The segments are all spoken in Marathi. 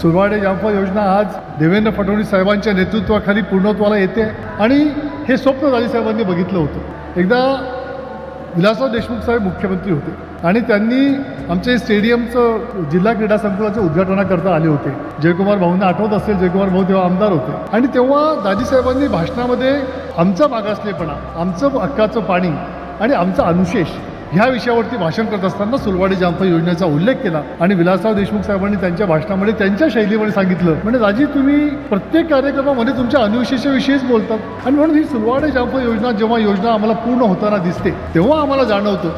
सुरवाडे जामफळ योजना आज देवेंद्र फडणवीस साहेबांच्या नेतृत्वाखाली पूर्णत्वाला येते आणि हे स्वप्न दाजी साहेबांनी बघितलं होतं. एकदा विलासराव देशमुख साहेब मुख्यमंत्री होते आणि त्यांनी आमच्या स्टेडियमचं जिल्हा क्रीडा संकुलाचं उद्घाटनाकरता आले होते. जयकुमार भाऊंना आठवत असेल जयकुमार भाऊ तेव्हा आमदार होते. आणि तेव्हा दाजीसाहेबांनी भाषणामध्ये आमचा मागासलेपणा आमचं हक्काचं पाणी आणि आमचा अनुशेष ह्या विषयावरती भाषण करत असताना सुलवाडी जामफळ योजनेचा उल्लेख केला आणि विलासराव देशमुख साहेबांनी त्यांच्या भाषणामध्ये त्यांच्या शैलीमध्ये सांगितलं. म्हणजे राजी तुम्ही प्रत्येक कार्यक्रमामध्ये तुमच्या अनुशेषाविषयीच बोलतात. आणि म्हणून ही सुलवाडी जामफळ योजना जेव्हा योजना आम्हाला पूर्ण होताना दिसते तेव्हा आम्हाला जाणवतं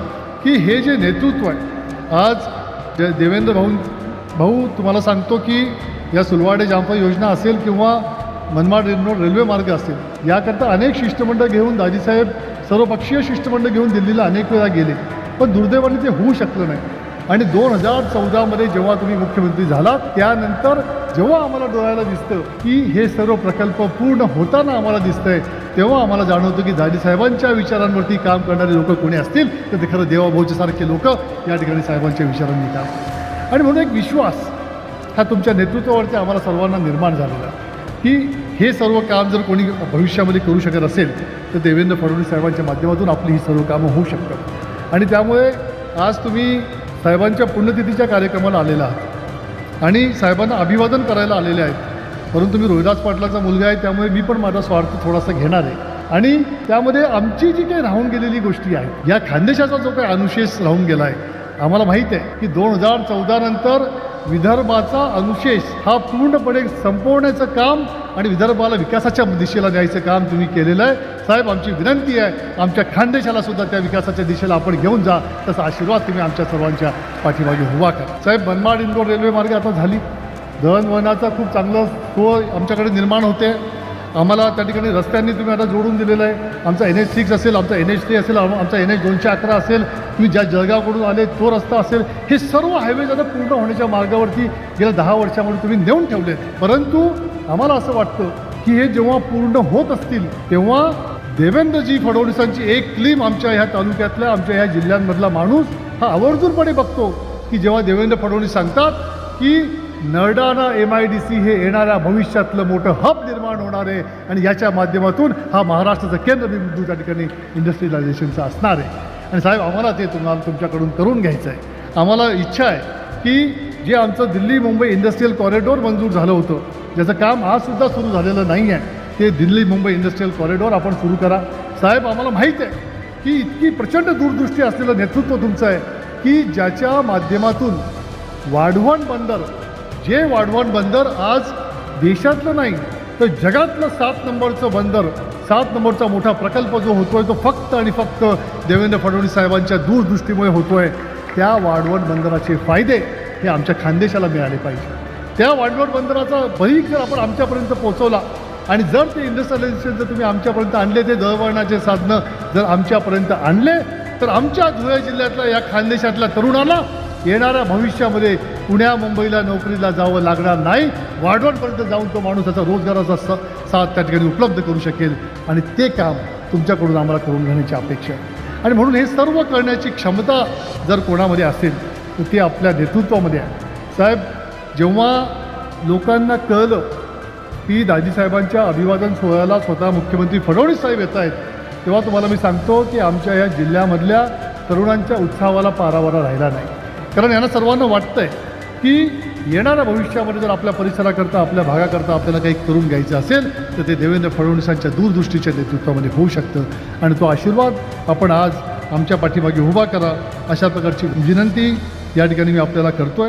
की हे जे नेतृत्व आहे आज देवेंद्र भाऊ भाऊ तुम्हाला सांगतो की या सुलवाडे जामफळ योजना असेल किंवा मनमाड रिंग रोड रेल्वे मार्ग असतील. याकरता अनेक शिष्टमंडळ घेऊन दाजीसाहेब सर्वपक्षीय शिष्टमंडळ घेऊन दिल्लीला अनेक वेळा गेले. पण दुर्दैवाने ते होऊ शकलं नाही. आणि दोन हजार चौदामध्ये जेव्हा तुम्ही मुख्यमंत्री झाला त्यानंतर जेव्हा आम्हाला डोळ्याला दिसतं की हे सर्व प्रकल्प पूर्ण होताना आम्हाला दिसतंय तेव्हा आम्हाला जाणवतं की दादी साहेबांच्या विचारांवरती काम करणारे लोक कोणी असतील? तर ते खरं देवाभाऊच्या सारखे लोक या ठिकाणी साहेबांच्या विचारांनी काम आणि म्हणून एक विश्वास हा तुमच्या नेतृत्वावरती आम्हाला सर्वांना निर्माण झालेला आहे. की हे सर्व काम जर कोणी भविष्यामध्ये करू शकत असेल तर देवेंद्र फडणवीस साहेबांच्या माध्यमातून आपली ही सर्व कामं होऊ शकतात. आणि त्यामुळे आज तुम्ही साहेबांच्या पुण्यतिथीच्या कार्यक्रमाला आलेला आहात आणि साहेबांना अभिवादन करायला आलेले आहेत. परंतु मी रोहिदास पाटलाचा मुलगा आहे त्यामुळे मी पण माझा स्वार्थ थोडासा घेणार आहे. आणि त्यामध्ये आमची जी काही राहून गेलेली गोष्टी आहेत या खानदेशाचा जो काही अनुशेष राहून गेला आहे आम्हाला माहीत आहे की दोन हजार चौदा नंतर विदर्भाचा अनुशेष हा पूर्णपणे संपवण्याचं काम आणि विदर्भाला विकासाच्या दिशेला न्यायचं काम तुम्ही केलेलं आहे. साहेब आमची विनंती आहे आमच्या खानदेशाला सुद्धा त्या विकासाच्या दिशेला आपण घेऊन जा तसा आशीर्वाद तुम्ही आमच्या सर्वांच्या पाठीमागे हुवा का साहेब मनमाड इंदोर रेल्वे मार्ग आता झाली. दळणवळणाचा खूप चांगलं सोय आमच्याकडे निर्माण होते. आम्हाला त्या ठिकाणी रस्त्यांनी तुम्ही आता जोडून दिलेलं आहे. आमचा एन एच सिक्स असेल आमचा एन एच थ्री असेल आमचा एन एच दोनशे अकरा असेल तुम्ही ज्या जळगावकडून आले तो रस्ता असेल हे सर्व हायवेज आता पूर्ण होण्याच्या मार्गावरती गेल्या दहा वर्षामध्ये तुम्ही नेऊन ठेवले परंतु आम्हाला असं वाटतं की हे जेव्हा पूर्ण होत असतील तेव्हा देवेंद्रजी फडणवीसांची एक क्लीम आमच्या ह्या तालुक्यातल्या आमच्या ह्या जिल्ह्यांमधला माणूस हा आवर्जूनपणे बघतो. की जेव्हा देवेंद्र फडणवीस सांगतात की नरडाना एम आय डी सी हे येणाऱ्या भविष्यातलं मोठं हब निर्माण होणार आहे आणि याच्या माध्यमातून हा महाराष्ट्राचं केंद्रबिंदू त्या ठिकाणी इंडस्ट्रियलायझेशनचा असणार आहे. आणि साहेब आम्हाला ते तुम्हाला तुमच्याकडून करून घ्यायचं आहे आम्हाला इच्छा आहे की जे आमचं दिल्ली मुंबई इंडस्ट्रीयल कॉरिडॉर मंजूर झालं होतं ज्याचं काम आजसुद्धा सुरू झालेलं नाही आहे ते दिल्ली मुंबई इंडस्ट्रीयल कॉरिडॉर आपण सुरू करा. साहेब आम्हाला माहीत आहे की इतकी प्रचंड दूरदृष्टी असलेलं नेतृत्व तुमचं आहे की ज्याच्या माध्यमातून वाढवण बंदर जे वाढवण बंदर आज देशातलं नाही तर जगातलं सात नंबरचं बंदर सात नंबरचा मोठा प्रकल्प जो होतोय तो फक्त आणि फक्त देवेंद्र फडणवीस साहेबांच्या दूरदृष्टीमुळे होतोय. त्या वाढवण बंदराचे फायदे हे आमच्या खानदेशाला मिळाले पाहिजे. त्या वाढवण बंदराचा भरीक जर आपण आमच्यापर्यंत पोहोचवला आणि जर ते इंडस्ट्रियलायझेशन जर तुम्ही आमच्यापर्यंत आणले ते दळवळणाचे साधनं जर आमच्यापर्यंत आणले तर आमच्या धुळे जिल्ह्यातल्या या खानदेशातल्या तरुणाला येणाऱ्या भविष्यामध्ये पुण्या मुंबईला नोकरीला जावं लागणार नाही. वाढवणपर्यंत जाऊन तो माणूस त्याचा रोजगाराचा स साथ त्या ठिकाणी उपलब्ध करू शकेल. आणि ते काम तुमच्याकडून आम्हाला करून घेण्याची अपेक्षा आहे. आणि म्हणून हे सर्व करण्याची क्षमता जर कोणामध्ये असेल तर ती आपल्या नेतृत्वामध्ये आहे. साहेब जेव्हा लोकांना कळलं की दाजीसाहेबांच्या अभिवादन सोहळ्याला स्वतः मुख्यमंत्री फडणवीस साहेब येत आहेत तेव्हा तुम्हाला मी सांगतो की आमच्या या जिल्ह्यामधल्या तरुणांच्या उत्साहाला पारावारा राहिला नाही. कारण यांना सर्वांना वाटतं आहे की येणाऱ्या भविष्यामध्ये जर आपल्या परिसराकरता आपल्या भागाकरता आपल्याला काही करून घ्यायचं असेल तर ते देवेंद्र फडणवीसांच्या दूरदृष्टीच्या नेतृत्वामध्ये होऊ शकतं. आणि तो आशीर्वाद आपण आज आमच्या पाठीमागे उभा करा अशा प्रकारची विनंती या ठिकाणी मी आपल्याला करतो आहे